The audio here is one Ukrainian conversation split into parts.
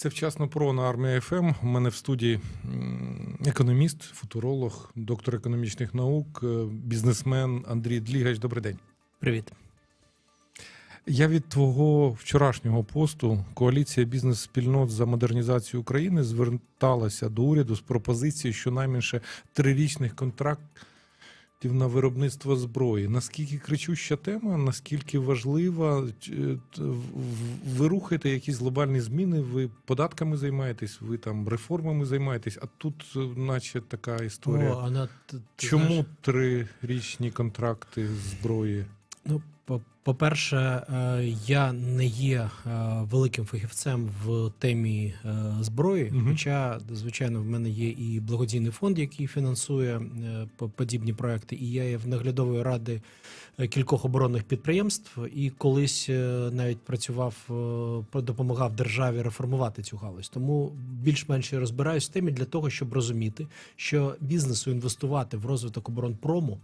Це вчасно про на армія ФМ. У мене в студії економіст, футуролог, доктор економічних наук, е, бізнесмен Андрій Длігач. Добрий день. Привіт. Я від твого вчорашнього посту коаліція бізнес-спільнот за модернізацію України зверталася до уряду з пропозицією щонайменше трирічних контрактів на виробництво зброї. Наскільки кричуща тема, наскільки важлива, е, ви рухаєте якісь глобальні зміни, ви податками займаєтесь, ви там реформами займаєтесь, а тут, е, наче така історія. О, вона, ти, ти Чому знаєш, трирічні контракти зброї? ну, по-перше, е, я не є е, великим фахівцем в темі е, зброї. Хоча, звичайно, в мене є і благодійний фонд, який фінансує по- подібні проекти, і я є в наглядової ради кількох оборонних підприємств. І колись навіть працював, допомагав державі реформувати цю галузь. Тому більш-менш розбираюсь в темі для того, щоб розуміти, що бізнесу інвестувати в розвиток оборонпрому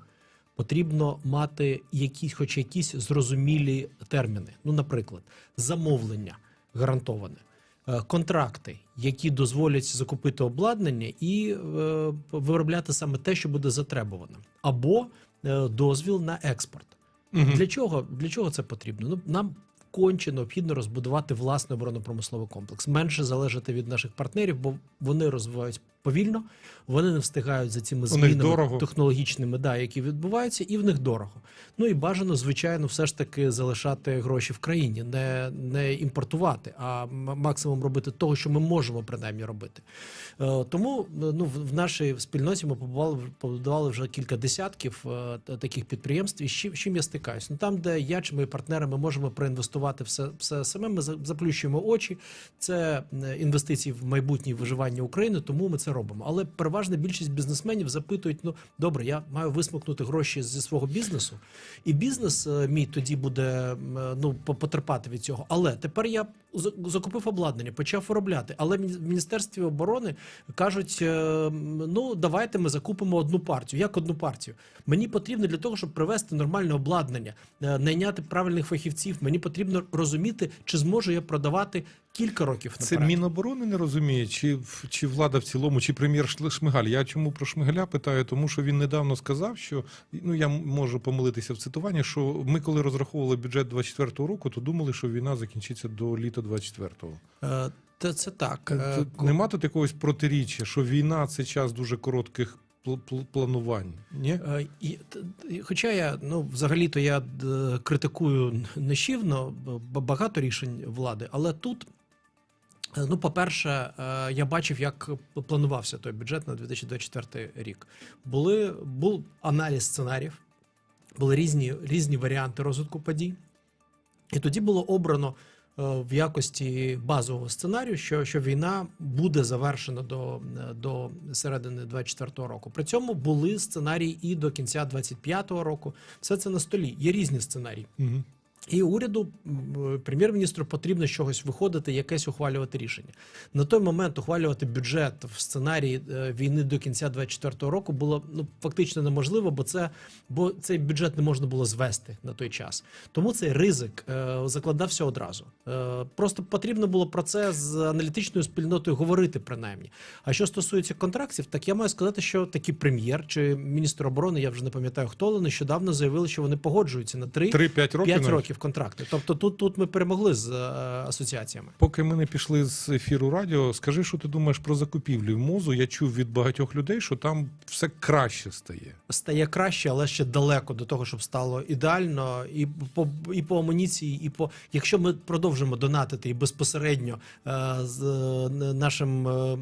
потрібно мати якісь, хоч якісь зрозумілі терміни. Ну, наприклад, замовлення гарантоване, е, контракти, які дозволять закупити обладнання і е, виробляти саме те, що буде затребувано, або е, дозвіл на експорт. Мгм. Для чого для чого це потрібно? Ну нам конче необхідно розбудувати власний оборонно-промисловий комплекс, менше залежати від наших партнерів, бо вони розвиваються повільно, вони не встигають за цими змінами технологічними, да, які відбуваються, і в них дорого. Ну і бажано, звичайно, все ж таки залишати гроші в країні, не, не імпортувати, а максимум робити того, що ми можемо принаймні робити. Е, Тому ну в нашій спільноті ми побудували побудували вже кілька десятків е, таких підприємств. І з чим, з чим я стикаюсь? Ну там, де я чи мої партнери, ми можемо проінвестувати все, все саме. Ми заплющуємо очі. Це інвестиції в майбутнє виживання України, тому ми це робимо. Але переважна більшість бізнесменів запитують: ну добре, я маю висмикнути гроші зі свого бізнесу, і бізнес е, мій тоді буде е, ну по- потерпати від цього. Але тепер я закупив обладнання, почав виробляти. Але в міністерстві оборони кажуть: е, ну давайте ми закупимо одну партію. Як одну партію? Мені потрібно для того, щоб привезти нормальне обладнання, е, найняти правильних фахівців. Мені потрібно розуміти, чи зможу я продавати кілька років Це. Міноборони не розуміє, чи, чи влада в цілому, чи прем'єр Шмигаль. Я чому про Шмигаля питаю? Тому що він недавно сказав, що ну я можу помилитися в цитуванні, що ми, коли розраховували бюджет 24-го року, то думали, що війна закінчиться до літа 24-го. Е, Та це так. Е, Тут Нема тут якогось протиріччя, що війна це час дуже коротких пл- пл- планувань. Ні? Е, І, хоча я ну взагалі-то я критикую нещівно багато рішень влади, але тут. е, Ну, по-перше, е, я бачив, як планувався той бюджет на 2024 рік. Були був аналіз сценаріїв, були різні, різні варіанти розвитку подій. І тоді було обрано е, в якості базового сценарію, що, що війна буде завершена до, е, до середини 24-го року. При цьому були сценарії і до кінця 25-го року. Все це на столі. Є різні сценарії. Угу. І уряду, прем'єр-міністру потрібно з чогось виходити, якесь ухвалювати рішення. На той момент ухвалювати бюджет в сценарії е, війни до кінця 24-го року було ну фактично неможливо, бо це бо цей бюджет не можна було звести на той час. Тому цей ризик е, закладався одразу. Е, просто потрібно було про це з аналітичною спільнотою говорити, принаймні. А що стосується контрактів, так я маю сказати, що такий прем'єр чи міністр оборони, я вже не пам'ятаю хто, але нещодавно заявили, що вони погоджуються на 3 3-5 років. 5 навіть? Років контракти. Тобто тут, тут ми перемогли з е, асоціаціями. Поки ми не пішли з ефіру радіо, скажи, що ти думаєш про закупівлі в мозу. Я чув від багатьох людей, що там все краще стає. Стає краще, але ще далеко до того, щоб стало ідеально, і по і по амуніції, і по якщо ми продовжимо донатити і безпосередньо е, з е, нашим е,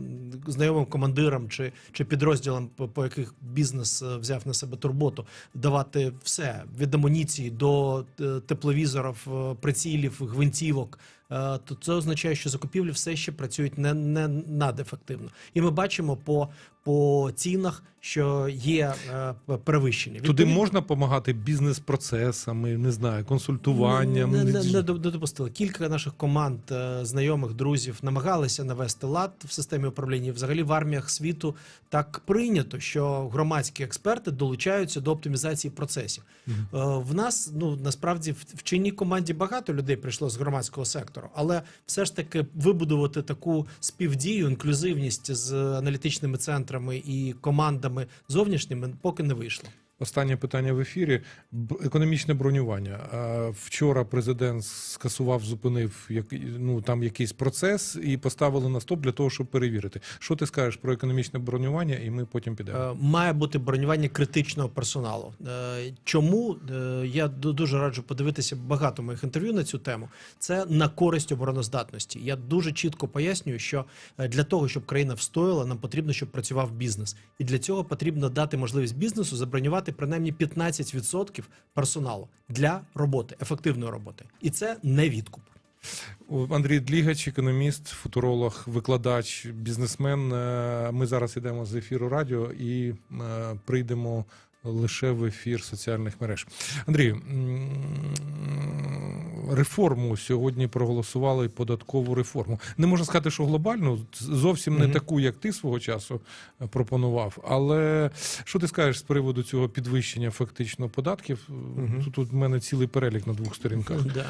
знайомим командирам чи, чи підрозділам, по, по яких бізнес взяв на себе турботу, давати все від амуніції до е, тепловізорів, е, прицілів, гвинтівок. е, То це означає, що закупівлі все ще працюють не, не надефективно, і ми бачимо по, по цінах, що є е, перевищення. Туди Відповідно, можна допомагати бізнес-процесами, не знаю, консультуванням. не, не, не, не допустили. Кілька наших команд, е, знайомих, друзів намагалися навести лад в системі управління. Взагалі в арміях світу так прийнято, що громадські експерти долучаються до оптимізації процесів. Е, В нас ну насправді в, в чинній команді багато людей прийшло з громадського сектору. Але все ж таки вибудувати таку співдію, інклюзивність з аналітичними центрами і командами зовнішніми поки не вийшло. Останнє питання в ефірі. Економічне бронювання. Вчора президент скасував, зупинив як, ну, там якийсь процес і поставили на стоп для того, щоб перевірити. Що ти скажеш про економічне бронювання, і ми потім підемо. Е, Має бути бронювання критичного персоналу. Е, Чому Е, я дуже раджу подивитися багато моїх інтерв'ю на цю тему. Це на користь обороноздатності. Я дуже чітко пояснюю, що для того, щоб країна встояла, нам потрібно, щоб працював бізнес, і для цього потрібно дати можливість бізнесу забронювати принаймні 15% персоналу для роботи, ефективної роботи, і це не відкуп. Андрій Длігач, економіст, футуролог, викладач, бізнесмен. Е, Ми зараз йдемо з ефіру радіо і е, прийдемо лише в ефір соціальних мереж. Андрій, м, реформу сьогодні проголосували податкову реформу. Не можна сказати, що глобальну, зовсім не Мгм. таку, як ти свого часу е, пропонував. Але що ти скажеш з приводу цього підвищення фактично податків? Мгм. Тут, тут в мене цілий перелік на двох сторінках. Да.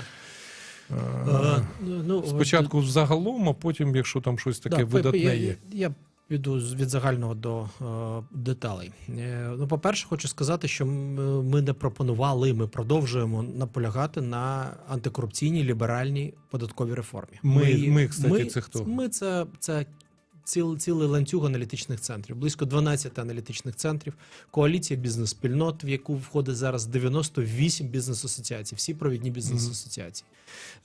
Е, Е, ну, Спочатку загалом, а потім, якщо там щось таке Да, видатне є. Я піду від загального до е, деталей. Е, ну, по-перше, хочу сказати, що ми не пропонували, ми продовжуємо наполягати на антикорупційній ліберальній податковій реформі. Ми- ми, кстати, ми, це хто? Ми це, це ціл, цілий ланцюг аналітичних центрів, близько 12 аналітичних центрів, коаліція бізнес-спільнот, в яку входить зараз 98 бізнес-асоціацій, всі провідні бізнес-асоціації.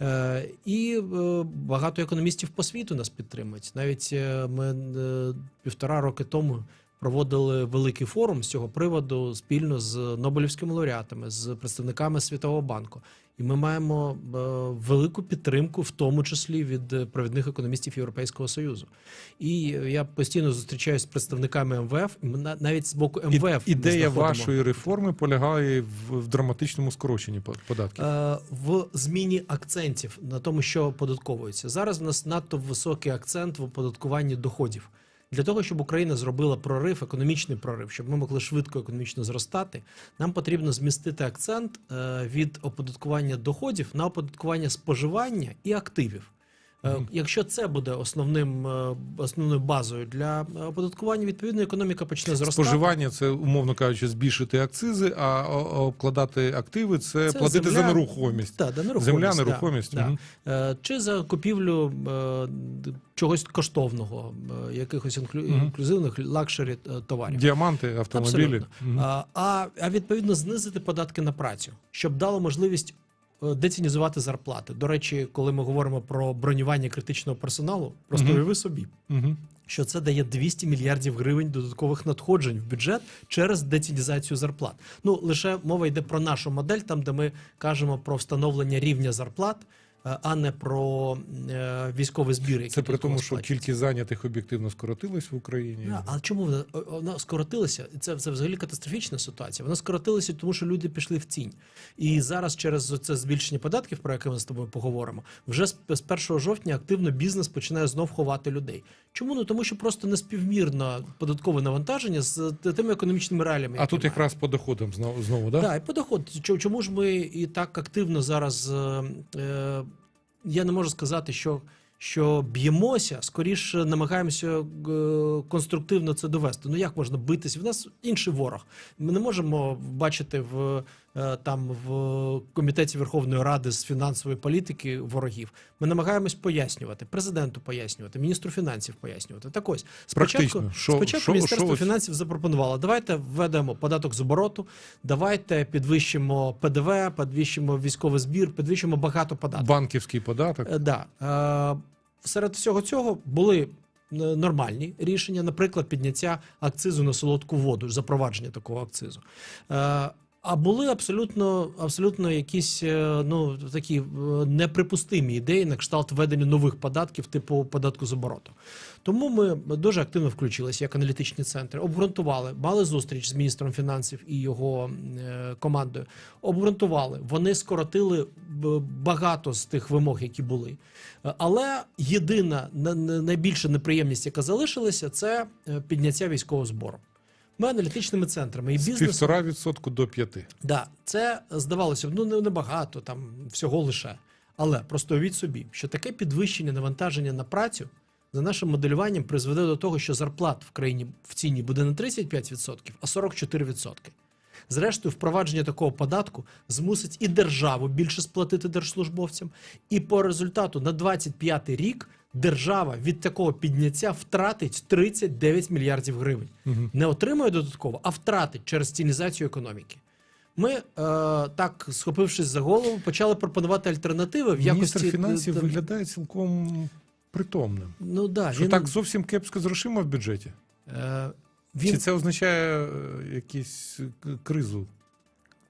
Е, і е, багато економістів по світу нас підтримують. Навіть е, ми е, півтора роки тому проводили великий форум з цього приводу спільно з Нобелівськими лауреатами, з представниками Світового банку. І ми маємо е, велику підтримку, в тому числі від провідних економістів Європейського союзу. І я постійно зустрічаюся з представниками МВФ. і навіть з боку МВФ ми Ідея вашої реформи полягає в, в драматичному скороченні по- податків. Е, в зміні акцентів на тому, що оподатковується. Зараз в нас надто високий акцент в оподаткуванні доходів. Для того, щоб Україна зробила прорив, економічний прорив, щоб ми могли швидко економічно зростати, нам потрібно змістити акцент е, від оподаткування доходів на оподаткування споживання і активів. Е. Якщо це буде основним е, основною базою для оподаткування, відповідно економіка почне зростати. Споживання це, умовно кажучи, збільшити акцизи, а обкладати активи це, Це платити за нерухомість. Да, да, нерухомість, Земля, нерухомість. да. мгм. Е, Чи за купівлю е, чогось коштовного, якихось інклю... Мгм. інклюзивних лакшері товарів. Діаманти, автомобілі. Мгм. А, а, відповідно знизити податки на працю, щоб дало можливість децінізувати зарплати. До речі, коли ми говоримо про бронювання критичного персоналу, просто уяви угу. собі. угу. Що це дає 200 мільярдів гривень додаткових надходжень в бюджет через децінізацію зарплат. Ну лише мова йде про нашу модель, там де ми кажемо про встановлення рівня зарплат, е, а не про е, військовий збір. який Це при тому, що кількість зайнятих об'єктивно скоротилась в Україні. Да, а чому вона, вона скоротилася? Це, це взагалі катастрофічна ситуація. Вона скоротилася, тому що люди пішли в тінь. І зараз через це збільшення податків, про яке ми з тобою поговоримо, вже з, з 1 жовтня активно бізнес починає знов ховати людей. Чому? Ну тому що просто неспівмірно податкове навантаження з тими економічними реаліями. А тут маємо. якраз по доходам знову, знову да? Так, і по доходу. Чому ж ми і так активно зараз. е, е, я не можу сказати, що, що б'ємося, скоріше намагаємося е, конструктивно це довести. Ну як можна битись? В нас інший ворог. Ми не можемо бачити в там в комітеті Верховної Ради з фінансової політики ворогів. Ми намагаємось пояснювати президенту, пояснювати, міністру фінансів пояснювати. Так ось спочатку. Що- спочатку що- міністерство ось- фінансів запропонувало. Давайте введемо податок з обороту, давайте підвищимо ПДВ, підвищимо військовий збір, підвищимо багато податків. Банківський податок. Е, Да. Е, Серед всього цього були е, нормальні рішення, наприклад, підняття акцизу на солодку воду, запровадження такого акцизу. А були абсолютно, абсолютно якісь е, ну, такі е, неприпустимі ідеї на кшталт введення нових податків, типу податку з обороту. Тому ми дуже активно включилися як аналітичні центри, обґрунтували, мали зустріч з міністром фінансів і його е, командою. Обґрунтували, вони скоротили багато з тих вимог, які були. Але єдина на- на- найбільша неприємність, яка залишилася, це підняття військового збору. Ми аналітичними центрами і бізнесом півтора відсотку до п'яти. Да, це здавалося б, ну не- небагато, там всього лише. Але просто уявіть собі, що таке підвищення навантаження на працю за нашим моделюванням призведе до того, що зарплат в країні в ціні буде не 35%, а 44%. Зрештою, впровадження такого податку змусить і державу більше сплатити держслужбовцям, і по результату на 25 рік держава від такого підняття втратить 39 мільярдів гривень. Мгм. Не отримує додатково, а втратить через тінізацію економіки. Ми, е, так, схопившись за голову, почали пропонувати альтернативи в якості. Міністр фінансів е, виглядає цілком притомним. Ну да, Що він, так зовсім кепсько з грошима в бюджеті? е, Чи це означає е, якусь е, кризу?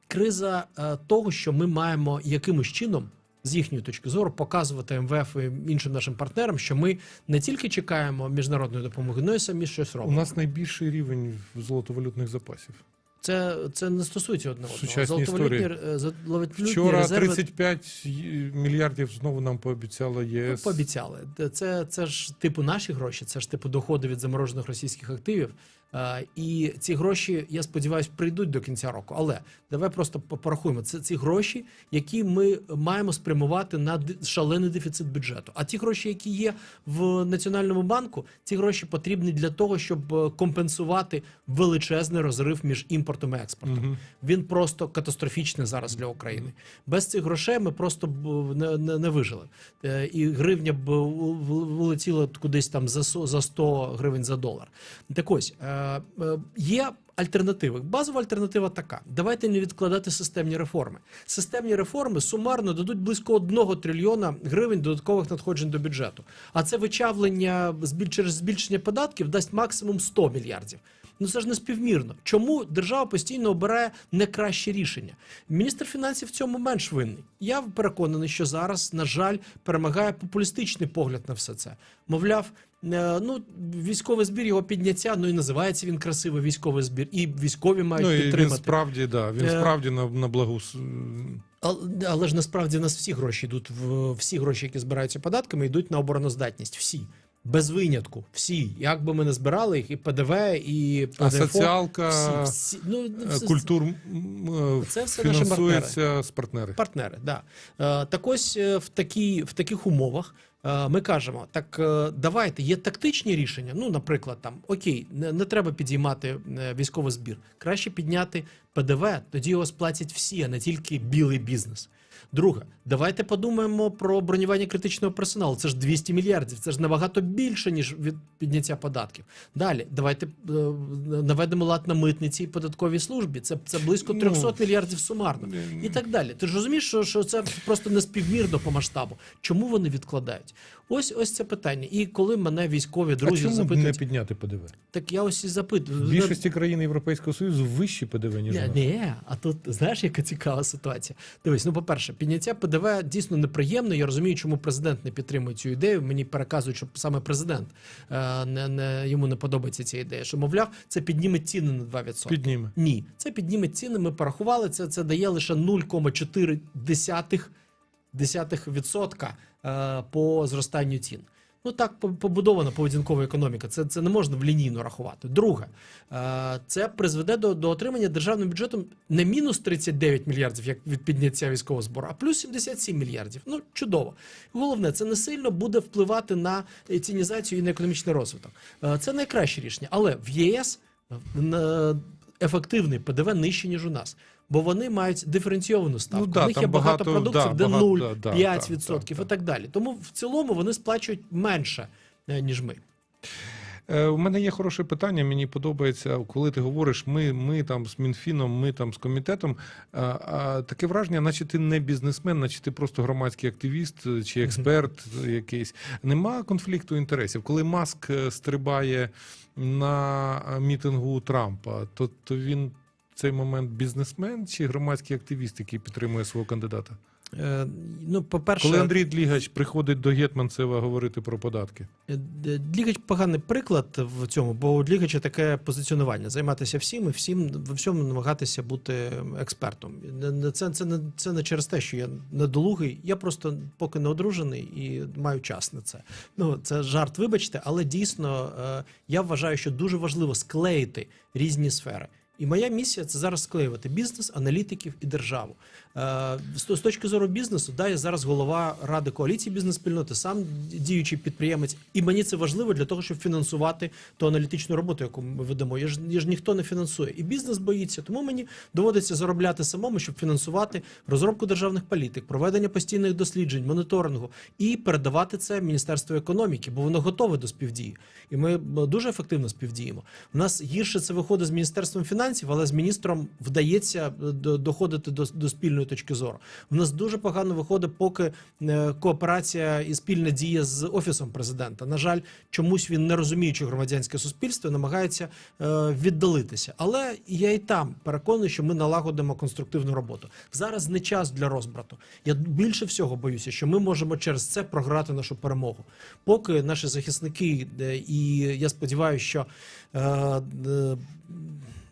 криза е, того, що ми маємо якимось чином. З їхньої точки зору показувати МВФ і іншим нашим партнерам, що ми не тільки чекаємо міжнародної допомоги, але й самі щось робимо. У нас найбільший рівень золотовалютних запасів. Це, це не стосується одного. Золотовалютні, е, золотовалютні Вчора резерви 35 мільярдів знову нам пообіцяла Ну, ЄС. пообіцяли. Це, це ж типу наші гроші, це ж типу доходи від заморожених російських активів. Е, і ці гроші, я сподіваюся, прийдуть до кінця року. Але давай просто порахуємо. Це ці гроші, які ми маємо спрямувати на шалений дефіцит бюджету. А ті гроші, які є в Національному банку, ці гроші потрібні для того, щоб е, компенсувати величезний розрив між імпортом і експортом. Мгм. Він просто катастрофічний зараз для України. Без цих грошей ми просто б не, не, не вижили. Е, І гривня б улетіла кудись там за со- за 100 гривень за долар. Так ось е, е, є. Альтернативи. Базова альтернатива така: давайте не відкладати системні реформи. Системні реформи сумарно дадуть близько 1 трильйона гривень додаткових надходжень до бюджету. А це вичавлення через збільшення податків дасть максимум 100 мільярдів. Ну це ж не співмірно. Чому держава постійно обирає не краще рішення? Міністр фінансів в цьому менш винний. Я переконаний, що зараз, на жаль, перемагає популістичний погляд на все це. Мовляв, е, ну військовий збір його підняття, ну і називається він красиво військовий збір, і військові мають Ну, і він підтримати. справді, да, він Е, справді на, на благу. Але, але ж насправді в нас всі гроші йдуть в всі гроші, які збираються податками, йдуть на обороноздатність. Всі. Без винятку, всі, як би ми не збирали їх, і ПДВ, і А ПДФО, соціалка, всі, всі, ну, е, все- культур е, Це все наші фінансується з партнери. партнери. Да. Е, так ось е, в, такі, в таких умовах е, ми кажемо: так е, давайте є тактичні рішення. Ну, наприклад, там окей, не, не треба підіймати е, військовий збір. Краще підняти ПДВ, тоді його сплатять всі, а не тільки білий бізнес. Друге, давайте подумаємо про бронювання критичного персоналу. Це ж 200 мільярдів. Це ж набагато більше ніж від підняття податків. Далі давайте е, наведемо лад на митниці і податковій службі. Це, це близько Ну, мільярдів сумарно і так далі. Ти ж розумієш, що, що це просто неспівмірно по масштабу. Чому вони відкладають? Ось ось це питання. І коли мене військові А друзі чому б не запитують, підняти ПДВ? так я ось і запитую. В більшості країн Європейського Союзу вищі ПДВ, ніж Ні, ні, а тут знаєш, яка цікава ситуація. Дивись, ну по-перше, підняття ПДВ дійсно неприємно. Я розумію, чому президент не підтримує цю ідею. Мені переказують, що саме президент е, не, не йому не подобається ця ідея. Що мовляв, це підніме ціни на 2%. Підніме. Ні, це підніме ціни. Ми порахували це. Це дає лише 0,4 десятих, десятих відсотка е, по зростанню цін. Ну так побудована поведінкова економіка. Це, це не можна в лінійно рахувати. Друге, е, це призведе до, до отримання державним бюджетом не мінус 39 мільярдів, як від підняття військового збору, а плюс 77 мільярдів. Ну чудово. Головне, це не сильно буде впливати на е, цінізацію і на економічний розвиток. Е, це найкраще рішення. Але в ЄС ефективний ПДВ нижче, ніж у нас. Бо вони мають диференційовану ставку. Ну да, у них є багато, багато, продуктів, да, де багато, 0, да, да, 5% так, так, і так. далі. Тому в цілому вони сплачують менше, е, ніж ми. Е, У мене є хороше питання. Мені подобається, коли ти говориш, ми, ми там з Мінфіном, ми там з комітетом. А, а, таке враження, наче ти не бізнесмен, наче ти просто громадський активіст е, чи експерт якийсь. Нема конфлікту інтересів. Коли Маск стрибає на мітингу Трампа, то, то він цей момент бізнесмен чи громадський активіст, який підтримує свого кандидата? Е, ну, по-перше, Коли Андрій Длігач приходить до Гетманцева говорити про податки. Е, Длігач поганий приклад в цьому, бо у Длігача таке позиціонування: займатися всім і всім в всьому намагатися бути експертом. Це, це, не, це не через те, що я недолугий. Я просто поки не одружений і маю час на це. Ну це жарт, вибачте, але дійсно е, я вважаю, що дуже важливо склеїти різні сфери. І моя місія це зараз склеювати бізнес, аналітиків і державу. Е, з, точки зору бізнесу, да, я зараз голова ради коаліції бізнес-спільноти, сам діючий підприємець, і мені це важливо для того, щоб фінансувати ту аналітичну роботу, яку ми ведемо. Я ж, я ж ніхто не фінансує. І бізнес боїться, тому мені доводиться заробляти самому, щоб фінансувати розробку державних політик, проведення постійних досліджень, моніторингу і передавати це Міністерству економіки, бо воно готове до співдії. І ми дуже ефективно співдіємо. У нас гірше це виходить з міністерством фінансів, але з міністром вдається е, доходити до, до спільної точки зору. У нас дуже погано виходить, поки е, кооперація і спільна дія з офісом президента. На жаль, чомусь він не розуміючи громадянське суспільство, намагається е, віддалитися. Але я і там переконаний, що ми налагодимо конструктивну роботу. Зараз не час для розбрату. Я більше всього боюся, що ми можемо через це програти нашу перемогу. Поки наші захисники, і я сподіваюся, що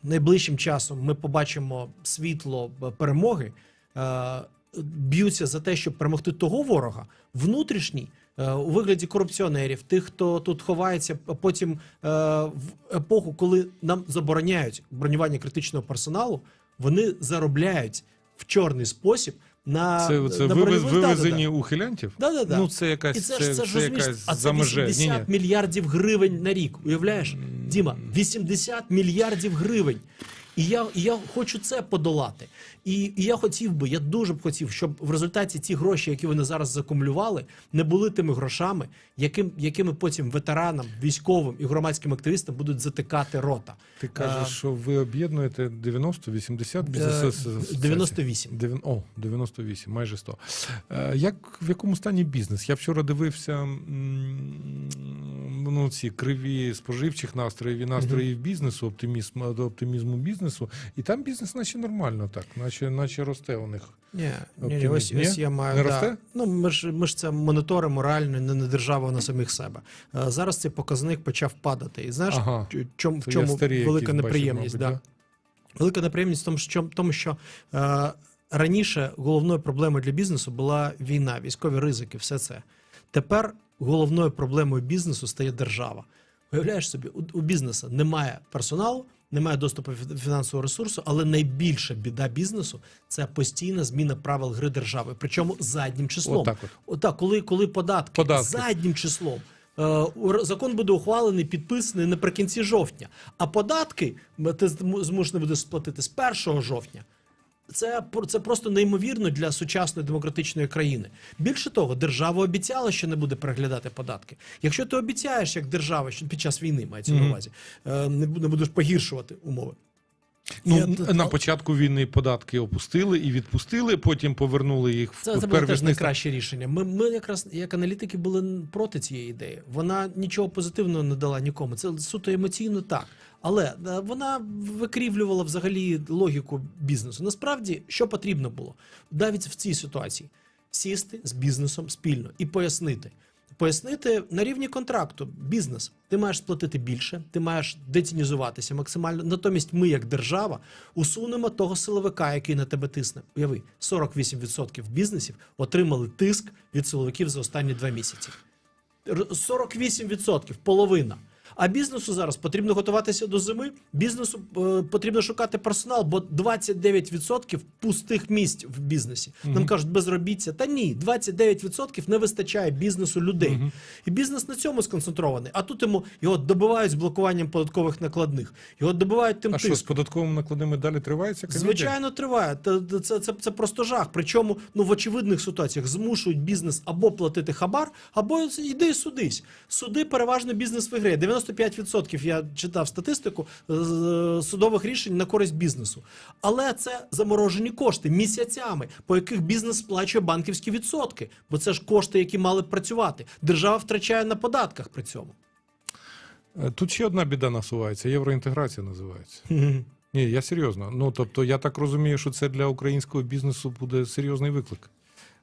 найближчим часом ми побачимо світло е, перемоги. е, Б'ються за те, щоб перемогти того ворога внутрішній е, у вигляді корупціонерів, тих, хто тут ховається, потім е, в епоху, коли нам забороняють бронювання критичного персоналу, вони заробляють в чорний спосіб на Це, це на вивез, броньових- Да-да-да. ухилянтів? Да-да-да. Ну, це якась І це, це, це, це якась а це за меже. Ні, ні. мільярдів гривень на рік. Уявляєш, Діма, 80 мільярдів гривень. І я, і я хочу це подолати. І, і я хотів би, я дуже б хотів, щоб в результаті ті гроші, які вони зараз закумулювали, не були тими грошами, яким, якими потім ветеранам, військовим і громадським активістам будуть затикати рота. Ти кажеш, А, що ви об'єднуєте 90, 80 Е, бізнес 98. Дев'ян- О, 98, майже 100. Е, Як, в якому стані бізнес? Я вчора дивився ну, ці криві споживчих настроїв і настроїв бізнесу, оптимізм, до оптимізму бізнесу, і там бізнес наче нормально так, наче, наче росте у них. Ні, ні, ні, ось, ні? ось я маю. Не да. росте? Ну, ми ж, ми ж це моніторимо реально не на державу, а на самих себе. Е, Зараз цей показник почав падати. І знаєш, Ага. чом, в чому старі велика неприємність? мабуть, да. Велика неприємність в тому, що, тому, що е, раніше головною проблемою для бізнесу була війна, військові ризики, все це. Тепер головною проблемою бізнесу стає держава. Уявляєш собі, у, у бізнесу немає персоналу, немає доступу фі- фінансового ресурсу, але найбільша біда бізнесу це постійна зміна правил гри держави, причому заднім числом. Отак от. Отак, коли, коли податки, Податки. заднім числом. Е, Закон буде ухвалений, підписаний наприкінці жовтня. А податки ти зм- змушений будеш сплатити з 1 жовтня. Це, це просто неймовірно для сучасної демократичної країни. Більше того, держава обіцяла, що не буде переглядати податки. Якщо ти обіцяєш як держава, що під час війни мається на увазі, е, не будеш погіршувати умови. Ну, Я на початку війни податки опустили і відпустили, потім повернули їх в Це, це було теж найкраще рішення. Ми, ми якраз як аналітики були проти цієї ідеї. Вона нічого позитивного не дала нікому. Це суто емоційно так. Але е, вона викрівлювала взагалі логіку бізнесу. Насправді, що потрібно було навіть в цій ситуації сісти з бізнесом спільно і пояснити. Пояснити на рівні контракту бізнес. Ти маєш сплатити більше, ти маєш детінізуватися максимально. Натомість, ми, як держава, усунемо того силовика, який на тебе тисне. Уяви, 48% бізнесів отримали тиск від силовиків за останні два місяці. Р- 48%, половина. А бізнесу зараз потрібно готуватися до зими. Бізнесу е, потрібно шукати персонал, бо 29% пустих місць в бізнесі. Нам кажуть, безробіття. Та ні, 29% не вистачає бізнесу людей. І бізнес на цьому сконцентрований. А тут йому його добивають з блокуванням податкових накладних. Його добивають тим А що, з податковими накладними далі триває ця? Звичайно, триває. Та Це, це, це просто жах. Причому ну, в очевидних ситуаціях змушують бізнес або платити хабар, або йди судись. Суди переважно бізнес виграє. 95% я читав статистику судових рішень на користь бізнесу. Але це заморожені кошти місяцями, по яких бізнес сплачує банківські відсотки, бо це ж кошти, які мали б працювати. Держава втрачає на податках при цьому. Е, Тут ще одна біда насувається, євроінтеграція називається. Ні, я серйозно. Ну тобто, я так розумію, що це для українського бізнесу буде серйозний виклик.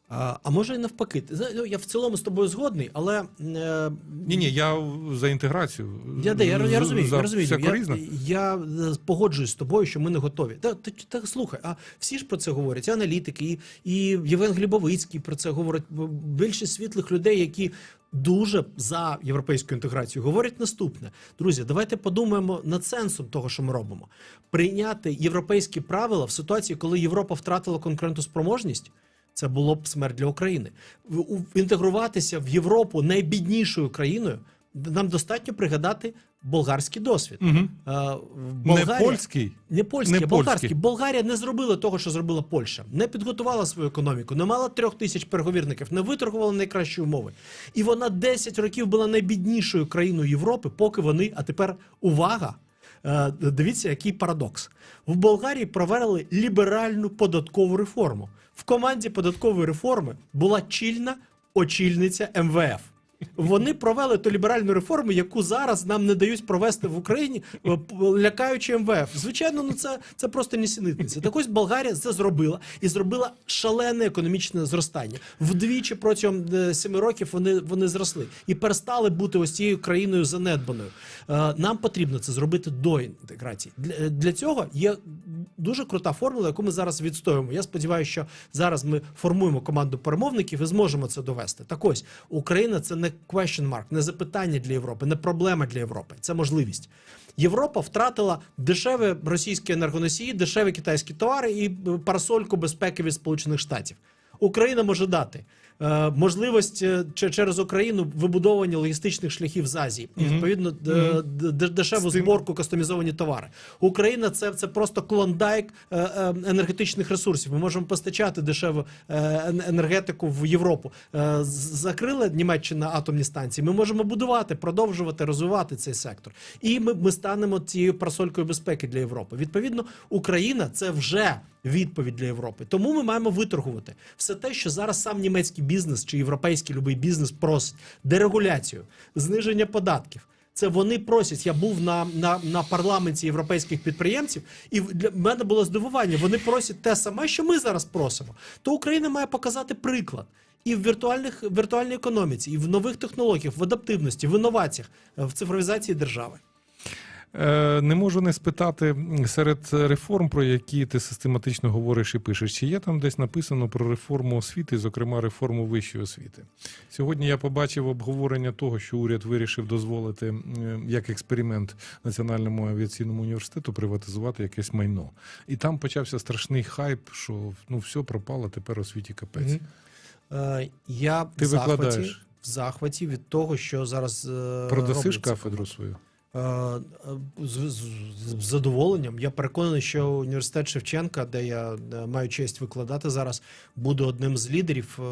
А, а може і навпаки. Ти ну, Я в цілому з тобою згодний, але е, Ні, ні, я за інтеграцію. Я, я, я, розумію, за я розумію. Я, я, е, погоджуюсь з тобою, що ми не готові. Та, та, та слухай, а всі ж про це говорять, і аналітики, і, і Євген Глібовицький про це говорить. Більшість світлих людей, які дуже за європейську інтеграцію, говорять наступне: друзі, давайте подумаємо над сенсом того, що ми робимо. Прийняти європейські правила в ситуації, коли Європа втратила конкурентоспроможність. Це було б смерть для України. Інтегруватися в Європу найбіднішою країною нам достатньо пригадати болгарський досвід. Угу. В Не польський. не польський, Не а болгарський. польський. Болгарія не зробила того, що зробила Польща. Не підготувала свою економіку, не мала трьох тисяч переговірників, не виторгувала найкращі умови. І вона 10 років була найбіднішою країною Європи, поки вони. А тепер увага! Е, Дивіться, який парадокс. В Болгарії провели ліберальну податкову реформу. В команді податкової реформи була чільна очільниця МВФ. Вони провели ту ліберальну реформу, яку зараз нам не дають провести в Україні, е, лякаючи МВФ. Звичайно, ну це, це просто нісенітниця. Так ось Болгарія це зробила і зробила шалене економічне зростання. Вдвічі протягом е, семи років вони, вони зросли і перестали бути ось цією країною занедбаною. Е, Нам потрібно це зробити до інтеграції. Для, для цього є дуже крута формула, яку ми зараз відстоюємо. Я сподіваюся, що зараз ми формуємо команду перемовників і зможемо це довести. Так ось Україна це не question mark, не запитання для Європи, не проблема для Європи. Це можливість. Європа втратила дешеві російські енергоносії, дешеві китайські товари і е, парасольку безпеки від Сполучених Штатів. Україна може дати можливість е, через Україну вибудовування логістичних шляхів з Азії і відповідно дешеву зборку кастомізовані товари. Україна це, це просто клондайк е, е, енергетичних ресурсів. Ми можемо постачати дешеву е, енергетику в Європу. Е, закрила Німеччина атомні станції. Ми можемо будувати, продовжувати розвивати цей сектор. І ми, ми станемо цією парасолькою безпеки для Європи. Відповідно, Україна це вже відповідь для Європи. Тому ми маємо виторгувати все те, що зараз сам німецький бізнес чи європейський любий бізнес просить дерегуляцію, зниження податків. Це вони просять. Я був на, на, на парламенті європейських підприємців, і для мене було здивування. Вони просять те саме, що ми зараз просимо. То Україна має показати приклад. І в віртуальних віртуальній економіці, і в нових технологіях, в адаптивності, в інноваціях, в цифровізації держави. Е, Не можу не спитати серед реформ, про які ти систематично говориш і пишеш, чи є там десь написано про реформу освіти, зокрема реформу вищої освіти. Сьогодні я побачив обговорення того, що уряд вирішив дозволити як експеримент Національному авіаційному університету приватизувати якесь майно. І там почався страшний хайп, що ну все пропало, тепер освіті капець. Е, я Ти в захваті, в захваті від того, що зараз е, Продасиш кафедру свою. Е, з задоволенням. Я переконаний, що університет Шевченка, де я е, маю честь викладати зараз, буде одним з лідерів е,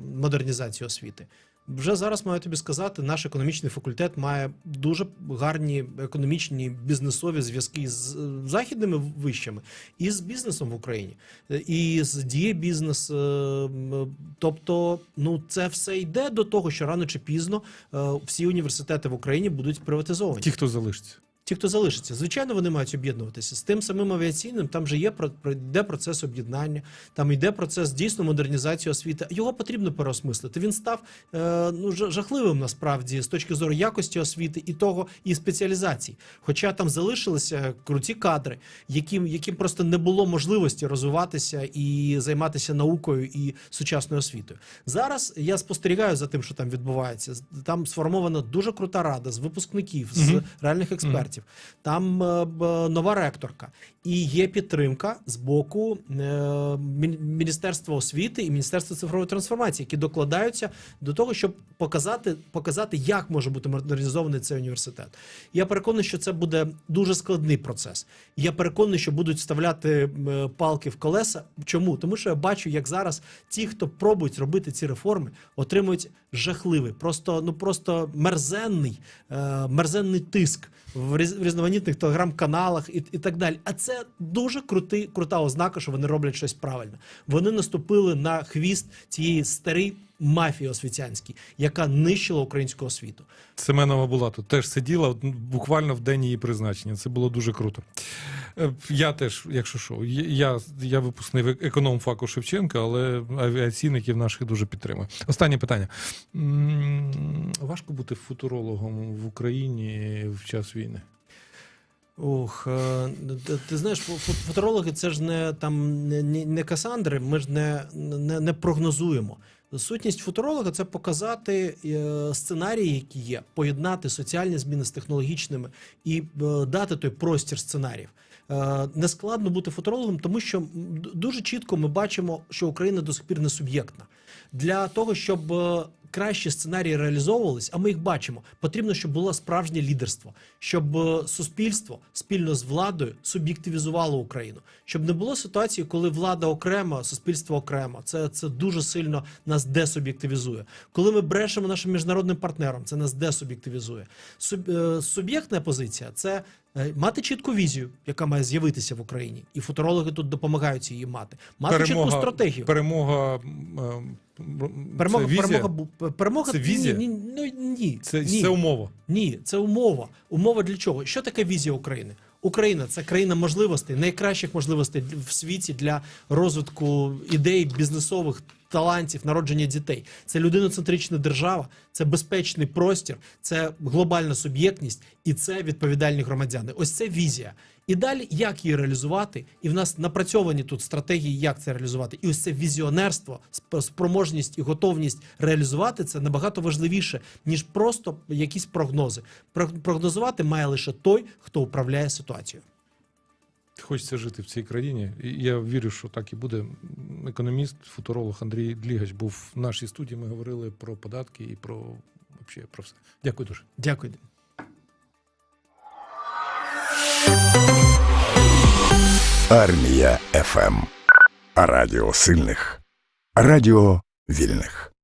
модернізації освіти. Вже зараз маю тобі сказати, наш економічний факультет має дуже гарні економічні бізнесові зв'язки з е, західними вищами і з бізнесом в Україні, Е, і з діє бізнес. е, Тобто, ну це все йде до того, що рано чи пізно е, всі університети в Україні будуть приватизовані. Ті, хто залишиться. Ті, хто залишиться, звичайно, вони мають об'єднуватися з тим самим авіаційним. Там же є йде процес об'єднання, там йде процес дійсно модернізації освіти. Його потрібно переосмислити. Він став е, ну жахливим насправді з точки зору якості освіти і того і спеціалізацій. Хоча там залишилися круті кадри, яким, яким просто не було можливості розвиватися і займатися наукою і сучасною освітою. Зараз я спостерігаю за тим, що там відбувається. Там сформована дуже крута рада з випускників, з реальних експертів. Там е, нова ректорка, і є підтримка з боку е, Міністерства освіти і Міністерства цифрової трансформації, які докладаються до того, щоб показати, показати, як може бути модернізований цей університет. Я переконаний, що це буде дуже складний процес. Я переконаний, що будуть вставляти е, палки в колеса. Чому? Тому що я бачу, як зараз ті, хто пробують робити ці реформи, отримують жахливий, просто ну просто мерзенний, е, мерзенний тиск в різ- в різноманітних телеграм-каналах і, і так далі. А це дуже крутий, крута ознака, що вони роблять щось правильно. Вони наступили на хвіст цієї старої мафії освітянській, яка нищила українську освіту. Семенова була тут, теж сиділа буквально в день її призначення. Це було дуже круто. Е, Я теж, якщо що, я, я випускник економ факу Шевченка, але авіаційників наших дуже підтримую. Останнє питання. Важко бути футурологом в Україні в час війни. Ох, е, ти, знаєш, фу- фу- футурологи це ж не там не- не Касандри, ми ж не, не, не прогнозуємо. Сутність футуролога це показати е, сценарії, які є, поєднати соціальні зміни з технологічними і е, дати той простір сценаріїв. Е, Нескладно бути футурологом, тому що дуже чітко ми бачимо, що Україна до сих пір не суб'єктна. Для того, щоб кращі сценарії реалізовувались, а ми їх бачимо, потрібно, щоб було справжнє лідерство, щоб суспільство спільно з владою суб'єктивізувало Україну, щоб не було ситуації, коли влада окремо, суспільство окремо. Це, це дуже сильно нас десуб'єктивізує. Коли ми брешемо нашим міжнародним партнерам, це нас десуб'єктивізує. Суб, е, суб'єктна позиція це е, мати чітку візію, яка має з'явитися в Україні, і футурологи тут допомагають її мати. Мати чітку стратегію. перемога, м, Перемога, це візія? перемога, перемога Це візія? Ні, ні, ну, ні, Це, ні, це умова. ні, це умова. Умова для чого? Що таке візія України? Україна це країна можливостей, найкращих можливостей в світі для розвитку ідей бізнесових талантів, народження дітей. Це людиноцентрична держава, це безпечний простір, це глобальна суб'єктність і це відповідальні громадяни. Ось це візія. І далі як її реалізувати? І в нас напрацьовані тут стратегії, як це реалізувати. І ось це візіонерство, сп- спроможність і готовність реалізувати це набагато важливіше, ніж просто якісь прогнози. Про- Прогнозувати має лише той, хто управляє ситуацією. Хочеться жити в цій країні. І я вірю, що так і буде. Економіст, футуролог Андрій Длігач був в нашій студії. Ми говорили про податки і про, вообще, про все. Дякую дуже. Дякую. Армія ФМ. Радіо сильних. Радіо вільних.